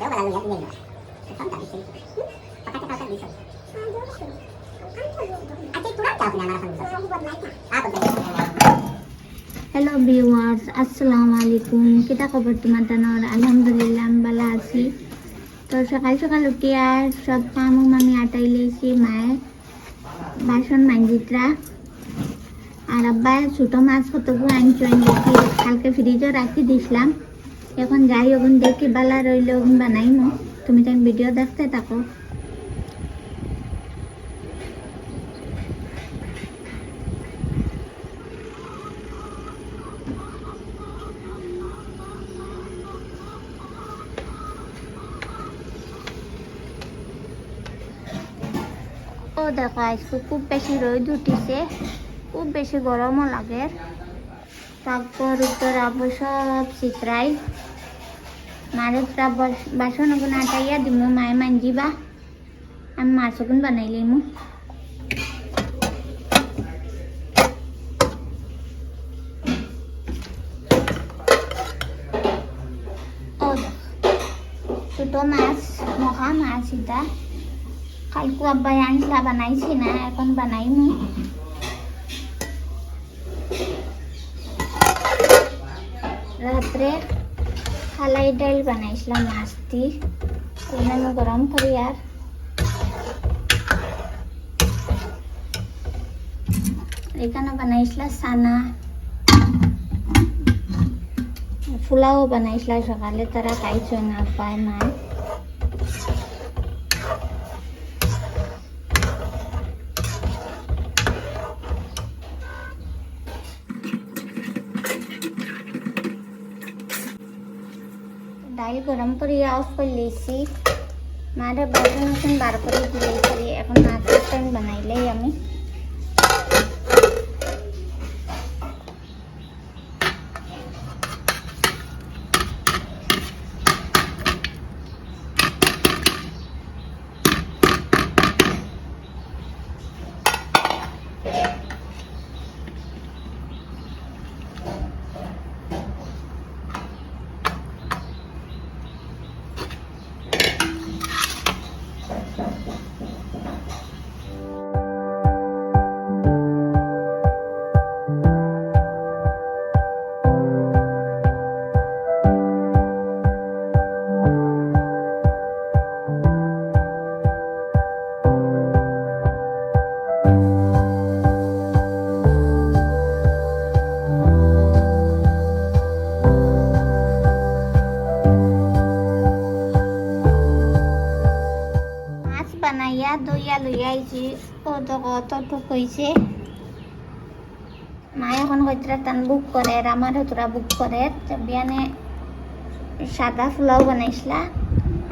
বেলা লইয়া দিয়ে এখন দাবি ছিল পাকাতে পাকাতে দিছ আচ্ছা তোরা যাও কিনা আমার এখন আ বদলাই হ্যালো ভিউয়ার্স আসসালামু আলাইকুম কিতা খবর তোমার তানোর আলহামদুলিল্লাহ আমি ভালো আছি তো সকাল সকাল উঠিয়া সব কাম আমি আটাই লেছি মায়ে বাসন মাঞ্জিত্রা আর আব্বা, ছোটো মাছ কতগুলো আনছো? দেখি, কালকে ফ্রিজও রাখি দিছিলাম। এখন যাই, ওগুন দেখি, বালা রইলে, ওগুন বানাইমো। তুমি তাই ভিডিও দেখতে থাকো। ও দেখো, আজকে খুব বেশি রোদ উঠিছে। খুব বেশি গরমও লাগে। তারপর উত্তর আবো সব চিত্রাই বাসন ওগুন আটাইয়া দিমু, মায়ে মাঞ্জিবা আমি মাছ ওগুন বানাইলিমু ও দেখো মাছ, মহা মাছ এটা। কালকে আব্বাই আনসলা বানাইছি না, এখন বানাইমু। রাত্রে খালাই ডাল বানাইছিলাম মাছ দি আমি গরম করি আর। এখানে বানাইছিলাম সানা ফুলাও বানাইছিলাম সকালে, তারা খাইছ না, পায় মায় গরম করে অফ করে লিয়েছি মারে বাসন মতন বার করে দিয়েছি এখন মাছের টাইম বানাইলেই আমি। মাছ বানাইয়া দইয়া লইয়া আইছি ও তো কতটুক হয়েছে মায়ে এখন হয়তো টান বুক করে আমার হতরা বুক করে তো বিয়ানে সাদা পোলাও বানাইছিলা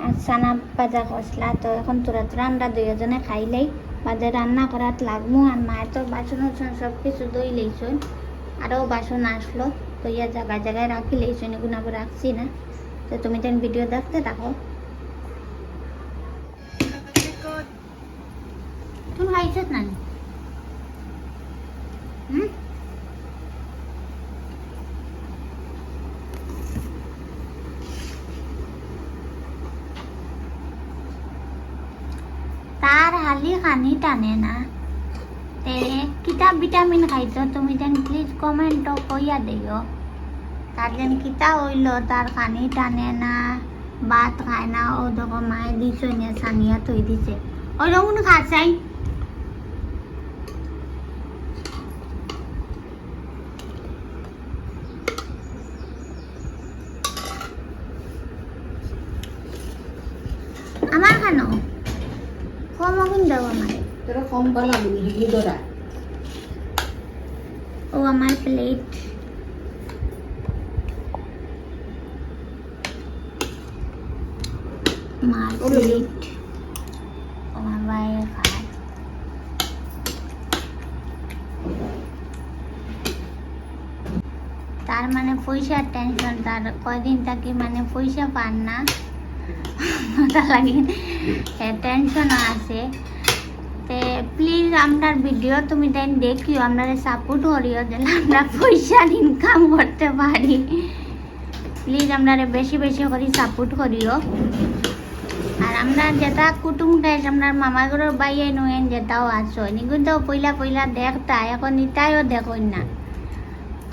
আর চানা ভাজা করছিলা তো এখন তোরা তোরা আমরা দুইজনে খাইলেই বাদে রান্না করাত লাগবো আর মায়ের তো বাসন উসন সব কিছু দই লইছন আরও বাসন আসলো দইয়া জায়গায় জায়গায় রাখি লইছন এগুলো রাখছি না। তো তুমি তেন ভিডিও দেখতে থাকো তুমি খাইছত না হুম কানি খানি টানে না। তে কিতা ভিটামিন খাইছ, তুমি যেন প্লিজ কমেন্ট কইয়া দিও তার যেন কিতা হইল তার খানি টানে না, ভাত খায় না ও দেখো মায়ে দিছ নিয়ে সানিয়া থই দিছে। ওই রকম কম আগুন আমার তোরা কম বানাবি ও আমার প্লেট মার প্লেট আমার তার মানে পয়সার টেনশন তার কয়দিন থাকি মানে পয়সা পান না। লাগে। টেনশনও আছে। তে প্লিজ আপনার ভিডিও তুমি তাই দেখিও আপনারা সাপোর্ট করিও, যেন আমরা পয়সা ইনকাম করতে পারি। প্লিজ আপনারা বেশি বেশি করে সাপোর্ট করিও। আর আমরা যেটা কুটুম খাইছ আপনার মামা ঘরের বাইয়ে নুয়েন যেটাও আছো কিন্তু পয়লা পয়লা দেখতা, এখন ইটাইও দেখই না।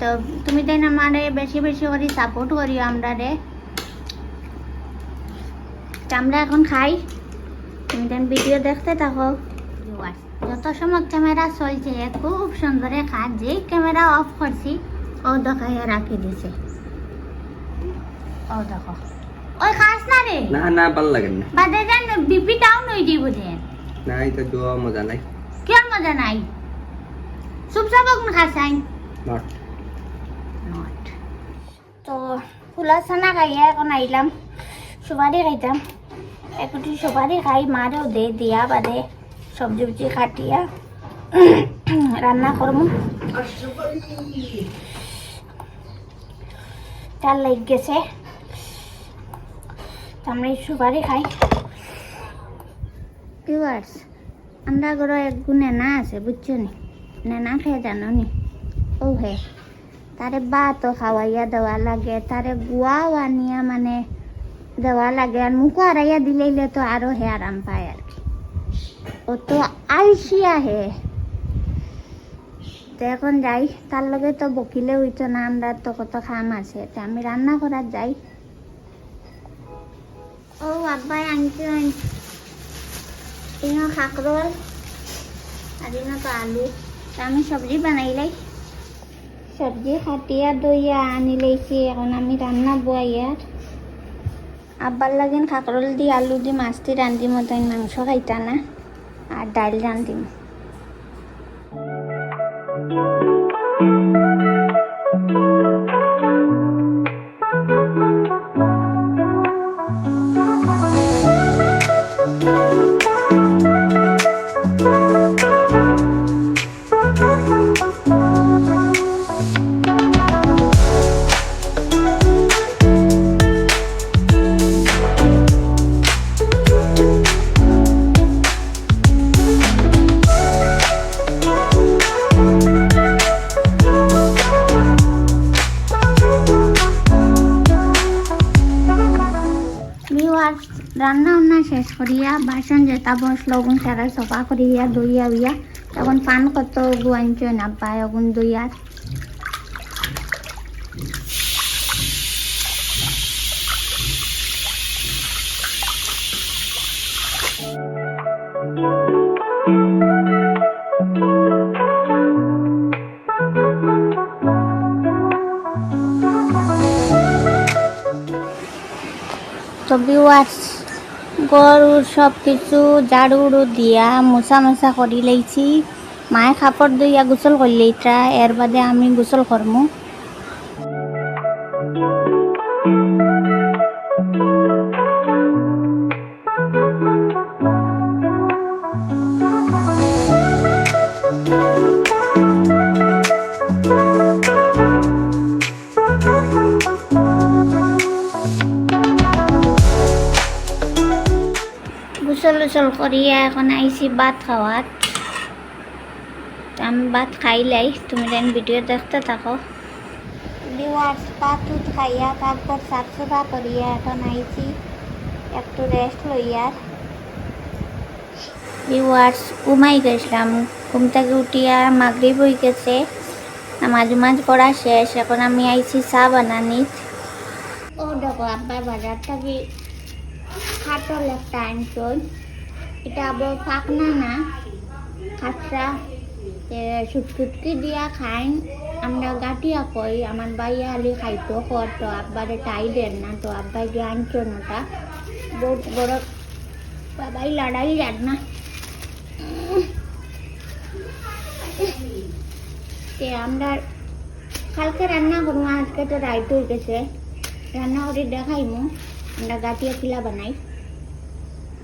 তো, তুমি তাই আমারে বেশি বেশি করে সাপোর্ট করিও আমরা তো আমরা এখন খাই। তুমি তাই ভিডিও দেখতে থাকো। যত সময় ক্যামেরা চলছে খুব সুন্দর খাট যে ক্যামেরা অফ করছি ও দেখাইয়া রাখি দিছে। ও দেখো। ওই খাস না রে? না না ভালো লাগে না। বাদে যান বিপি ডাউন হয়ে যাইব যে। না এটা দেওয়া মজা নাই। কেন মজা নাই? চুপচাপ কোন খাসাই নট। নট। তো ফুলা চানা খাইয়া এখন আইলাম। সুপারি খাইতাম। একটু সুপারি খাই, মারেও দে, দিয়া বাদে সবজি উবজি কাটিয়া রান্না করব তার লাগ গেছে। আমরা সুপারি খাই। ভিউয়ার্স আমরা ঘরে এক গুণে না আছে, বুঝছ নি? নেনা খেয়ে জানো নি? ও হে তারে ভাতও খাওয়াইয়া দেওয়া লাগে, তারে গুয়াও আনিয়া মানে দেওয়া লাগে আর মুখও আড়াইয়া দিলেইলে তো আরও হে আরাম পায় আর কি। ও তো আলসিয়া হে। তো এখন যাই তার লগে তো বকিলে হইতো না আমরা তো কত খাম আছে। তো আমি রান্না করার যাই। ও আব্বাই আনছি ইনো খাকরোল আর ইনো তো আলু। তো আমি সবজি বানাইলাই সবজি কাটিয়া দইয়া আনি লাইছি এখন আমি রান্না বয়ার আব্বার লাগেন কাঁকরোল দিয়ে আলু দিয়ে মাছ দিয়ে রান্ধিম, তাই মাংস খাইতা না। আর ডাল রান্ধিম। করিয়া বাসন যেটা বসল ওগুন সারা সফা করিয়া দইয়া উইয়া, তখন পান কত গুয়াঞ্চ না পায় ওগুন দইয়া তো বিওয়ার্স গরু সব কিছু ঝাড়ু দিয়া মোছা মোছা করি লাইছি মায়ে কাপড় দিয়া গোসল করলে ইটা এর বাদে আমি গোসল করমু উসল করিয়া এখন আইছি ভাত খাওয়াত আমি ভাত খাইলাই তুমি দেন ভিডিও দেখতে থাকো। ভিউয়ার্স ভাত উত খাইয়া তারপর সাফ সুফা করিয়া এখন আইছি একটু রেস্ট লইয়ার ভিউয়ার্স ঘুমাই গেছিলাম। ঘুম থেকে উঠিয়া মাগরিব হয়ে গেছে। নামাজ উমাজ পড়া শেষ এখন আমি আইছি চা বানানিত। ও দেখো আব্বাই বাজার থেকে খাটল একটা আনছই এটা আবার পাকনা না। খাটরা সুটকি দিয়া খাই। আমরা গাটিয়া কই, আমার বাইয়া আলি খাইতো, কর তো, আব্বারে টাই দেন না তো, আব্বাই যে আনছো নাটা বহুত বড় বাবাই লড়াই যান না। তে আমরা কালকে রান্না করব, আজকে তো রাইট হয়ে গেছে। রান্না করে দেখাইমু, আমরা গাটিয়া কিলা বানাই।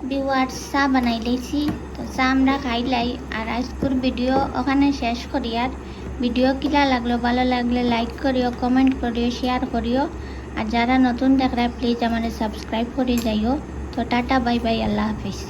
বিওয়ার চা বানাই লাইছি। তো চা আমরা খাই লাই। আর আজকের ভিডিও ওখানে শেষ করি। আর ভিডিও কিলা লাগল, ভালো লাগলে লাইক করিও কমেন্ট করিও শেয়ার করিও। আর যারা নতুন দেখরা প্লিজ আমাদের সাবস্ক্রাইব করে যাইও। তো টাটা বাই বাই আল্লাহ হাফিজ।